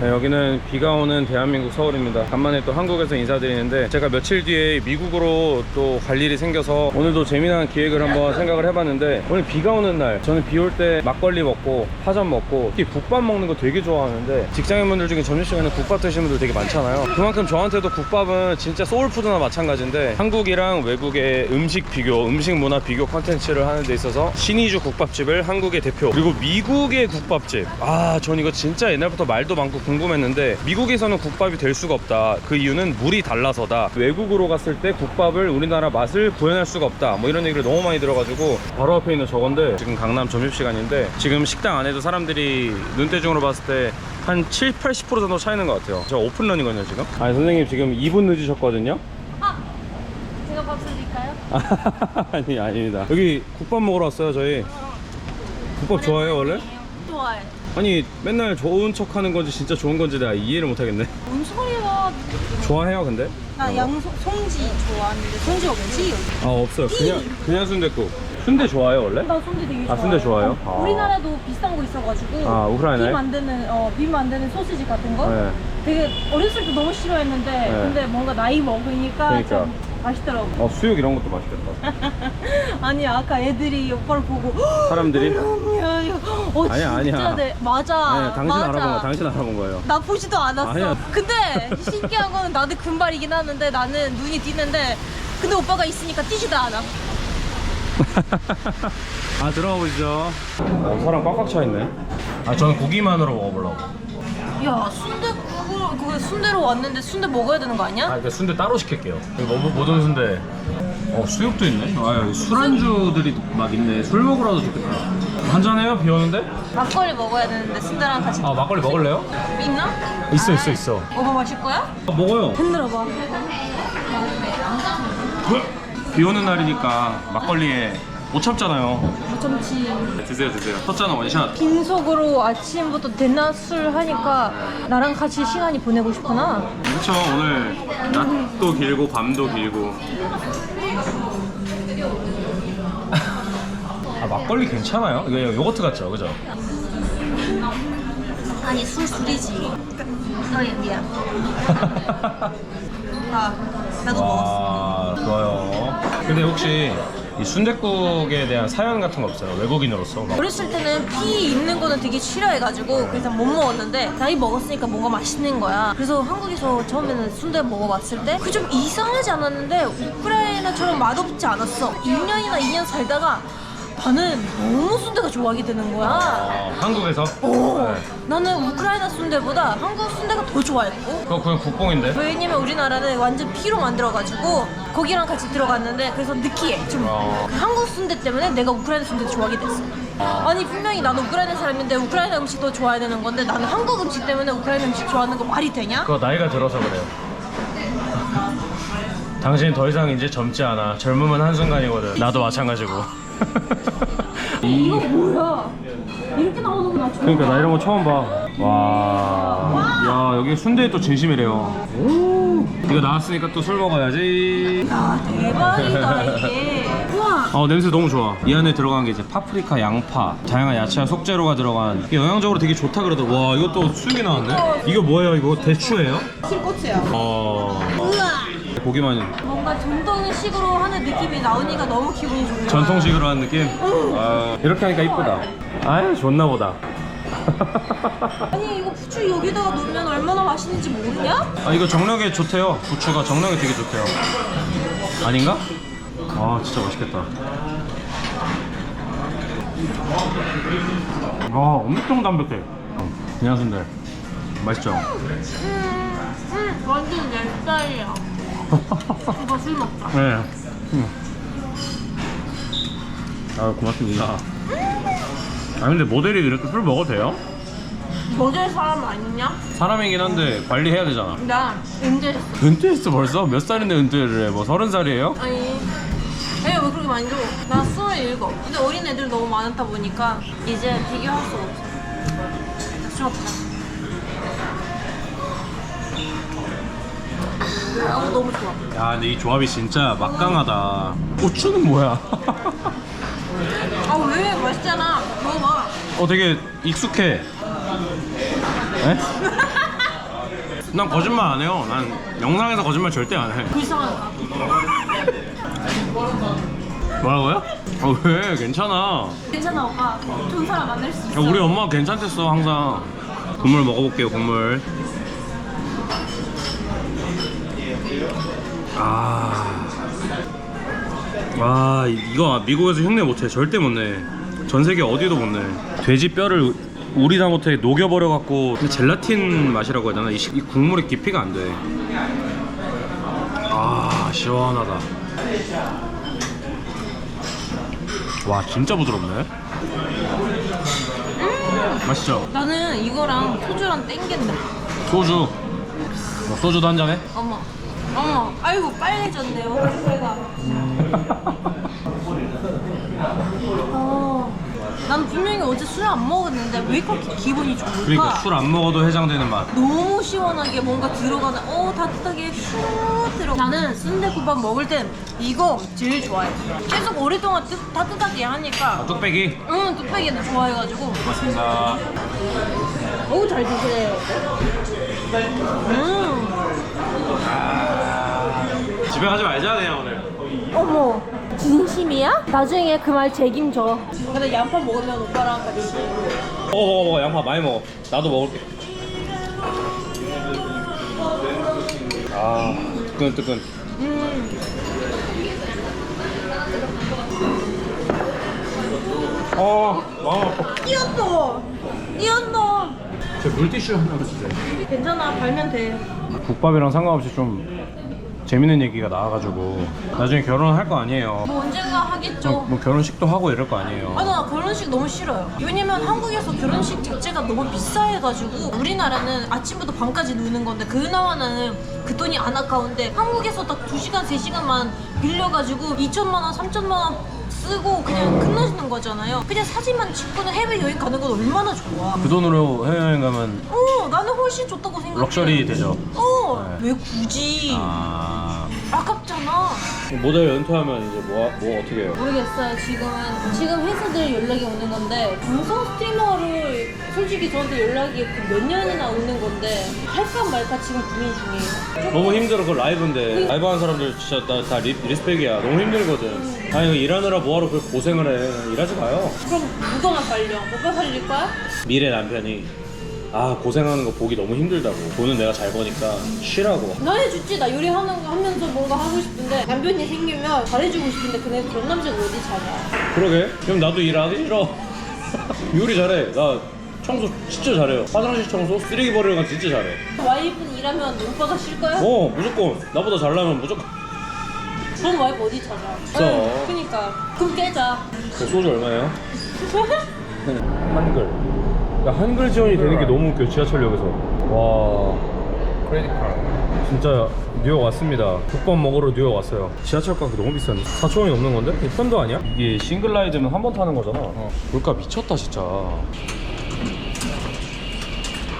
네, 여기는 비가 오는 대한민국 서울입니다. 간만에 또 한국에서 인사드리는데 제가 며칠 뒤에 미국으로 또 갈 일이 생겨서 오늘도 재미난 기획을 한번 생각을 해봤는데 오늘 비가 오는 날 저는 비 올 때 막걸리 먹고 파전 먹고 특히 국밥 먹는 거 되게 좋아하는데 직장인분들 중에 점심시간에 국밥 드시는 분들 되게 많잖아요. 그만큼 저한테도 국밥은 진짜 소울푸드나 마찬가지인데 한국이랑 외국의 음식 비교, 음식 문화 비교 컨텐츠를 하는 데 있어서 신의주 국밥집을 한국의 대표 그리고 미국의 국밥집 아 전 이거 진짜 옛날부터 말도 많고 궁금했는데 미국에서는 국밥이 될 수가 없다. 그 이유는 물이 달라서다. 외국으로 갔을 때 국밥을 우리나라 맛을 구현할 수가 없다. 뭐 이런 얘기를 너무 많이 들어가지고 바로 앞에 있는 저건데 지금 강남 점심시간인데 지금 식당 안에도 사람들이 눈대중으로 봤을 때 한 7, 80% 정도 차이는 것 같아요. 저 오픈런이거든요 지금. 아니 선생님 지금 2분 늦으셨거든요? 제가 밥 사드릴까요? 아니 아닙니다. 여기 국밥 먹으러 왔어요 저희. 국밥 좋아해요 원래? 좋아해. 아니 맨날 좋은 척 하는 건지 진짜 좋은 건지 내가 이해를 못 하겠네 뭔 소리야? 좋아해요 근데? 나 양송 송지 좋아하는데 송지 없지? 아 없어요 그냥 그냥 순댓국 순대 좋아해요 원래? 나 송지 되게 좋아해. 아, 순대 좋아해요? 아. 우리나라도 비싼 거 있어가지고. 아, 우크라이나에? 비 만드는 어비 만드는 소시지 같은 거. 네. 되게 어렸을 때 너무 싫어했는데 네. 근데 뭔가 나이 먹으니까 그러니까. 좀 맛있더라고. 어 수육 이런 것도 맛있겠다 아니 아까 애들이 오빠를 보고 사람들이? 뭐야 이거. 어 아니야, 진짜 아니야. 네 맞아. 아니 당신 맞아. 알아본 거 당신 알아본 거예요 나쁘지도 않았어. 아니야. 근데 신기한 거는 나도 금발이긴 하는데 나는 눈이 띄는데 근데 오빠가 있으니까 띄지도 않아. 아 들어가 보시죠 어, 사람 꽉꽉 차 있네 아 저는 고기만으로 먹어보려고 야 순대 그거 그거 순대로 왔는데 순대 먹어야 되는 거 아니야? 아 그러니까 순대 따로 시킬게요 이거 뭐, 모든 순대 어 수육도 있네 아 여기 술안주들이 막 있네 술 먹으러도 좋겠다 한잔해요 비 오는데? 막걸리 먹어야 되는데 순대랑 같이 아 막걸리 먹을래요? 있나? 있어 있어 있어 오빠 마실 거야? 아, 먹어요 흔들어봐. 비 오는 날이니까 막걸리에 못 참잖아요 어쩜지 드세요 드세요 쳤잖아 원샷 빈속으로 아침부터 대낮술 하니까 나랑 같이 시간이 보내고 싶구나. 그렇죠 오늘 낮도 길고 밤도 길고 아 막걸리 괜찮아요? 이거 요거트 같죠 그죠? 아니 술 술이지. 어이 미안. 아 나도 와 좋아요 근데 혹시 이 순댓국에 대한 사연 같은 거 없어요? 외국인으로서 막. 어렸을 때는 피 있는 거는 되게 싫어해가지고 그래서 못 먹었는데 나이 먹었으니까 뭔가 맛있는 거야. 그래서 한국에서 처음에는 순대 먹어봤을 때 그 좀 이상하지 않았는데 우크라이나처럼 맛없지 않았어. 1년이나 2년 살다가 나는 너무 순대가 좋아하게 되는 거야 아, 한국에서? 오, 네. 나는 우크라이나 순대보다 한국 순대가 더 좋아했고 그거 그냥 국뽕인데? 왜냐면 우리나라는 완전 피로 만들어가지고 고기랑 같이 들어갔는데 그래서 느끼해 좀 어. 그 한국 순대 때문에 내가 우크라이나 순대 좋아하게 됐어 아니 분명히 나는 우크라이나 사람인데 우크라이나 음식도 좋아해야 되는 건데 나는 한국 음식 때문에 우크라이나 음식 좋아하는 거 말이 되냐? 그거 나이가 들어서 그래요 당신 더 이상 이제 젊지 않아 젊음은 한순간이거든 나도 마찬가지고 이거 뭐야? 이렇게 나오는구나 처음 그러니까 나 이런 거 처음 봐. 와. 야, 여기 순대에 또 진심이래요. 오. 이거 나왔으니까 또 술 먹어야지. 야 대박이다 이게 우와 어, 냄새 너무 좋아. 이 안에 들어간 게 이제 파프리카, 양파, 다양한 야채와 속재료가 들어간 이게 영양적으로 되게 좋다 그러더라고. 와, 이것도 수육이 나왔네. 이거 뭐예요? 이거 대추예요? 킬꼬치야 어. 우와 고기만 뭔가 전통식으로 하는 느낌이 나오니까 너무 기분이 좋아 전통식으로 하는 느낌? 아, 이렇게 하니까 이쁘다. 아유, 좋나 보다. 아니 이거 부추 여기다가 넣으면 얼마나 맛있는지 모르냐? 아 이거 정력에 좋대요 부추가 정력에 되게 좋대요 아닌가? 아 진짜 맛있겠다 아 엄청 담백해 그냥 순대 맛있죠? 음, 완전 내 스타일이야. 오빠 술 먹자. 네 음. 아 고맙습니다 아 근데 모델이 이렇게 술 먹어도 돼요? 모델 사람 아니냐? 사람이긴 한데 관리해야 되잖아 나 은퇴했어. 은퇴했어 벌써? 몇 살인데 은퇴를 해? 뭐 서른 살이에요? 아니, 아니 왜 그렇게 많이 줘? 나 스물일곱. 근데 어린 애들 너무 많다 보니까 이제 비교할 수 없어. 야 근데 이 조합이 진짜 막강하다 고추는 뭐야? 아 왜? 맛있잖아. 먹어봐. 어 되게 익숙해 에? 난 거짓말 안 해요. 난 영상에서 거짓말 절대 안 해. 불쌍하다. 뭐라고요? 아 왜? 괜찮아. 괜찮아 오빠. 좋은 사람 만날 수 야, 있어. 우리 엄마 괜찮댔어 항상. 국물 먹어볼게요 국물. 아. 와 이거 미국에서 흉내 못해 절대 못내. 전 세계 어디도 못내. 돼지 뼈를 우리다 못해 녹여버려 갖고 젤라틴 맛이라고 해야 되나? 이, 시- 이 국물의 깊이가 안 돼. 아 시원하다. 와 진짜 부드럽네. 맛있죠? 나는 이거랑 소주랑 땡긴다. 소주. 뭐 소주도 한 잔해? 어머. 어머. 아이고 빨개졌네요. 얼굴가. 어. 난 분명히 어제 술 안 먹었는데 왜 그렇게 기분이 좋을까? 그러니까 술 안 먹어도 해장되는 맛. 너무 시원하게 뭔가 들어가는 어 따뜻하게 슈 들어 나는 순대국밥 먹을 땐 이거 제일 좋아해 계속 오랫동안 뜨, 따뜻하게 하니까 뚝배기. 응 뚝배기는 좋아해가지고 고맙습니다. 어우 잘 드세요 음 집에 가지 말자 그냥 오늘. 어머 진심이야? 나중에 그 말 책임져 근데 양파 먹으면 오빠랑 같이 먹어 먹어 먹어 양파 많이 먹어. 나도 먹을게. 아 뜨끈 뜨끈. 음 어, 어. 뛰었어 뛰었어 제 물티슈 하나 주세요. 괜찮아 발면 돼 국밥이랑 상관없이 좀 재밌는 얘기가 나와가지고 나중에 결혼할 거 아니에요. 뭐 언젠가 하겠죠 뭐 결혼식도 하고 이럴 거 아니에요. 아, 나 결혼식 너무 싫어요. 왜냐면 한국에서 결혼식 자체가 너무 비싸해가지고 우리나라는 아침부터 밤까지 노는 건데 그나마는 그 돈이 안 아까운데 한국에서 딱 2시간, 3시간만 빌려가지고 2천만 원, 3천만 원 쓰고 그냥 끝나시는 거잖아요. 그냥 사진만 찍고는 해외 여행 가는 건 얼마나 좋아. 그 돈으로 해외여행 가면 어, 나는 훨씬 좋다고 생각해. 럭셔리 되죠. 어, 네. 왜 굳이? 아 아깝잖아. 모델 연투하면 이제 뭐, 뭐 어떻게 해요? 모르겠어요. 지금은 지금 회사들 연락이 오는 건데 방송 스트리머를 솔직히 저한테 연락이 그몇 년이나 오는 건데 할까 말까 지금 고민 중이에요. 너무 힘들어 그 라이브인데 라이브 하는 사람들 진짜 나 다 리스펙이야 너무 힘들거든 아니 이거 일하느라 뭐하러 그렇게 고생을 해 일하지 마요 그럼 누가만 살려? 오빠 살릴 거야? 미래 남편이 아 고생하는 거 보기 너무 힘들다고 돈은 내가 잘 버니까 쉬라고 나 해주지. 나 요리하는 거 하면서 뭔가 하고 싶은데 남편이 생기면 잘해주고 싶은데 근데 그런 남자가 어디 찾아? 그러게 그럼 나도 일하기 싫어 요리 잘해 나 청소 진짜 잘해요 화장실 청소 쓰레기 버리는 거 진짜 잘해 와이프는 일하면 오빠가 쉴 거야? 어 무조건 나보다 잘나면 무조건 그럼 와이프 어디 찾아? 없어. 응, 그니까 그럼 깨자. 그 소주 얼마예요? 한글. 야, 한글 지원이 되는 게 너무 웃겨, 지하철역에서. 와. 크레딧 카드. 진짜 뉴욕 왔습니다. 국밥 먹으러 뉴욕 왔어요. 지하철 값이 너무 비싼데. 4천 원이 넘는 건데? 이게 편도 아니야? 이게 싱글라이드는 한번 타는 거잖아. 물가 미쳤다, 진짜.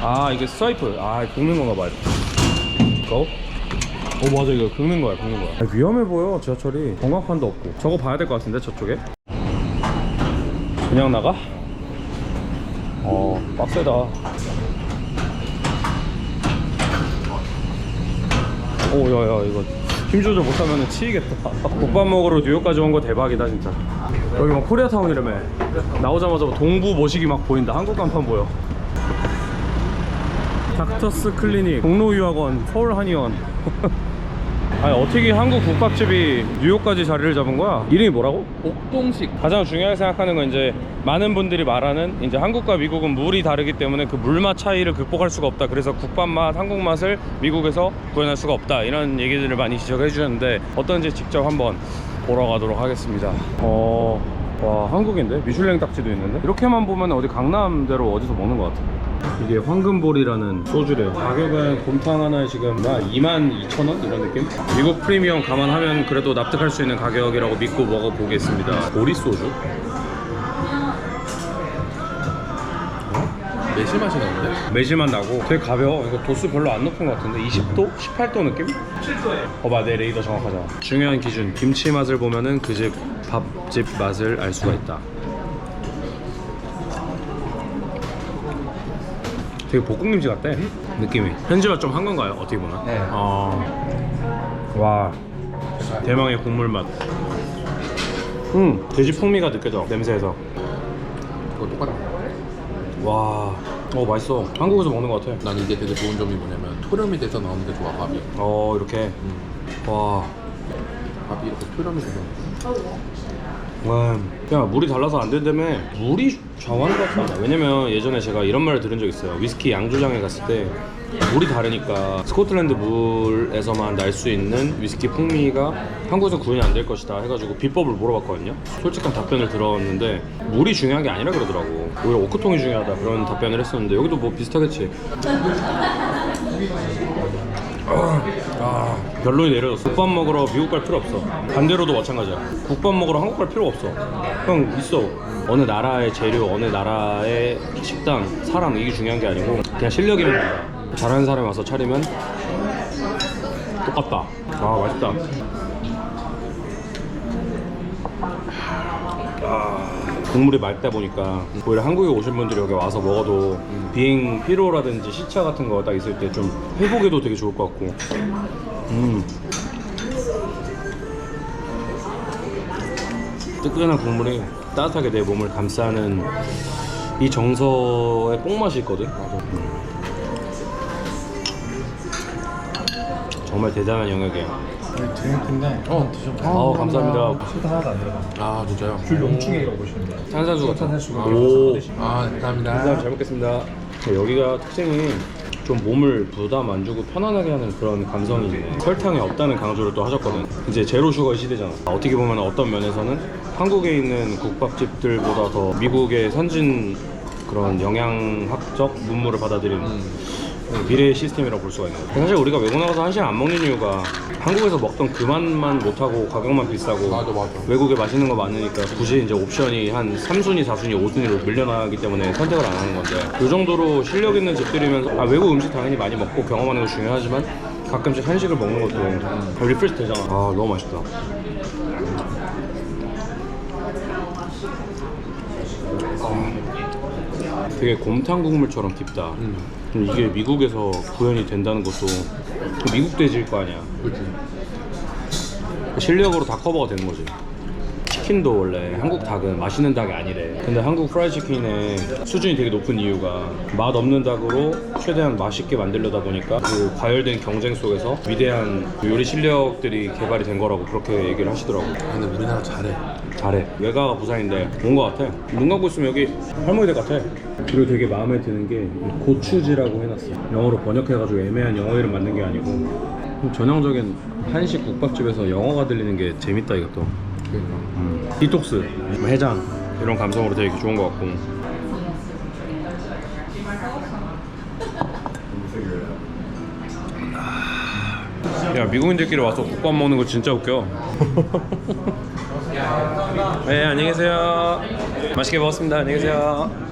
아, 이게 스와이프. 아, 긁는 건가 봐. 이거. 어 맞아 이거 긁는 거야 긁는 거야 아, 위험해 보여 지하철이 공각판도 없고 저거 봐야 될 것 같은데 저쪽에 그냥 나가? 어 빡세다. 오야야 이거 힘 조절 못하면 치이겠다. 국밥 먹으러 뉴욕까지 온 거 대박이다 진짜. 여기 막 코리아타운이라며 나오자마자 동부 모식이 막 보인다. 한국 간판 보여. 닥터스 클리닉 공로유학원 서울 한의원 아니 어떻게 한국 국밥집이 뉴욕까지 자리를 잡은 거야? 이름이 뭐라고? 옥동식 가장 중요하게 생각하는 건 이제 많은 분들이 말하는 이제 한국과 미국은 물이 다르기 때문에 그 물맛 차이를 극복할 수가 없다. 그래서 국밥 맛, 한국 맛을 미국에서 구현할 수가 없다. 이런 얘기들을 많이 지적해 주셨는데 어떤지 직접 한번 보러 가도록 하겠습니다. 어, 와 한국인데 미슐랭 딱지도 있는데 이렇게만 보면 어디 강남대로 어디서 먹는 것 같아. 이게 황금볼이라는 소주래요. 가격은 곰탕 하나에 지금 22,000원 이런 느낌? 미국 프리미엄 감안하면 그래도 납득할 수 있는 가격이라고 믿고 먹어보겠습니다. 보리 소주? 매실 맛이 나는데? 매실맛 나고 되게 가벼워. 이거 도수 별로 안 높은 것 같은데 20도? 18도 느낌? 7도예요. 어봐 내 레이더 정확하잖아. 중요한 기준 김치 맛을 보면은 그 집 밥집 맛을 알 수가 있다. 되게 볶음김치 같대 느낌이 현지화 좀한 건가요? 어떻게 보나? 네. 어... 와 대망의 국물 맛 음, 돼지 풍미가 느껴져 냄새에서 그거 똑같아. 와, 어 맛있어. 한국에서 먹는 것 같아. 난 이게 되게 좋은 점이 뭐냐면 토렴이 돼서 나오는데 좋아 밥이. 어 이렇게. 음. 와, 밥이 이렇게 토렴이 돼서. 와, 야 물이 달라서 안 된다며. 물이 좌우하는 것 같다. 왜냐면 예전에 제가 이런 말을 들은 적 있어요. 위스키 양조장에 갔을 때 물이 다르니까 스코틀랜드 물에서만 날 수 있는 위스키 풍미가 한국에서 구현이 안 될 것이다 해가지고 비법을 물어봤거든요. 솔직한 답변을 들었는데 물이 중요한 게 아니라 그러더라고. 오히려 오크통이 중요하다 그런 답변을 했었는데 여기도 뭐 비슷하겠지. 아, 결론이 내려졌어. 국밥 먹으러 미국 갈 필요 없어. 반대로도 마찬가지야. 국밥 먹으러 한국 갈 필요가 없어. 그냥 있어. 어느 나라의 재료, 어느 나라의 식당, 사람 이게 중요한 게 아니고 그냥 실력이면 된다. 잘하는 사람이 와서 차리면 똑같다. 아 맛있다. 아, 국물이 맑다 보니까 오히려 한국에 오신 분들이 여기 와서 먹어도 비행 피로라든지 시차 같은 거 딱 있을 때 좀 회복에도 되게 좋을 것 같고 음. 뜨끈한 국물이 따뜻하게 내 몸을 감싸는 이 정서의 뽕맛이 있거든 음. 정말 대단한 영역이야 드링크인데 어. 아 감사합니다 술도 하나도 안 들어가 아 진짜요? 줄 용충이라고 보시면 돼요 탄산수 같은 탄산수가 오 아 감사합니다. 감사합니다. 잘 먹겠습니다. 여기가 특징이 좀 몸을 부담 안 주고 편안하게 하는 그런 감성이 있네. 설탕이 없다는 강조를 또 하셨거든. 이제 제로 슈거 시대잖아. 어떻게 보면 어떤 면에서는 한국에 있는 국밥집들보다 더 미국의 선진 그런 영양학적 문물을 받아들이는 미래의 시스템이라고 볼 수가 있는 거야. 사실 우리가 외국 나가서 한식 안 먹는 이유가 한국에서 먹던 그 맛만 못하고 가격만 비싸고 맞아, 맞아. 외국에 맛있는 거 많으니까 굳이 이제 옵션이 한 3순위, 4순위, 5순위로 밀려나기 때문에 선택을 안 하는 건데 이 정도로 실력 있는 집들이면 아, 외국 음식 당연히 많이 먹고 경험하는 거 중요하지만 가끔씩 한식을 먹는 것도 리프레시 되잖아 아 너무 맛있다 되게 곰탕 국물처럼 깊다 음. 좀 이게 미국에서 구현이 된다는 것도 미국 돼지일 거 아니야 그렇지. 실력으로 다 커버가 되는 거지. 치킨도 원래 한국 닭은 맛있는 닭이 아니래. 근데 한국 프라이 치킨의 수준이 되게 높은 이유가 맛 없는 닭으로 최대한 맛있게 만들려다 보니까 그 과열된 경쟁 속에서 위대한 요리 실력들이 개발이 된 거라고 그렇게 얘기를 하시더라고. 아, 근데 우리나라 잘해. 잘해. 외가가 부산인데 온 거 같아. 눈 감고 있으면 여기 할머니들 같아. 그리고 되게 마음에 드는 게 고추지라고 해놨어. 영어로 번역해가지고 애매한 영어 이름 만든 게 아니고 좀 전형적인 한식 국밥집에서 영어가 들리는 게 재밌다 이것도. 음. 디톡스, 뭐 해장 이런 감성으로 되게 좋은 것 같고. 야 미국인들끼리 와서 국밥 먹는 거 진짜 웃겨. 네 안녕히 계세요. 맛있게 먹었습니다. 안녕히 계세요.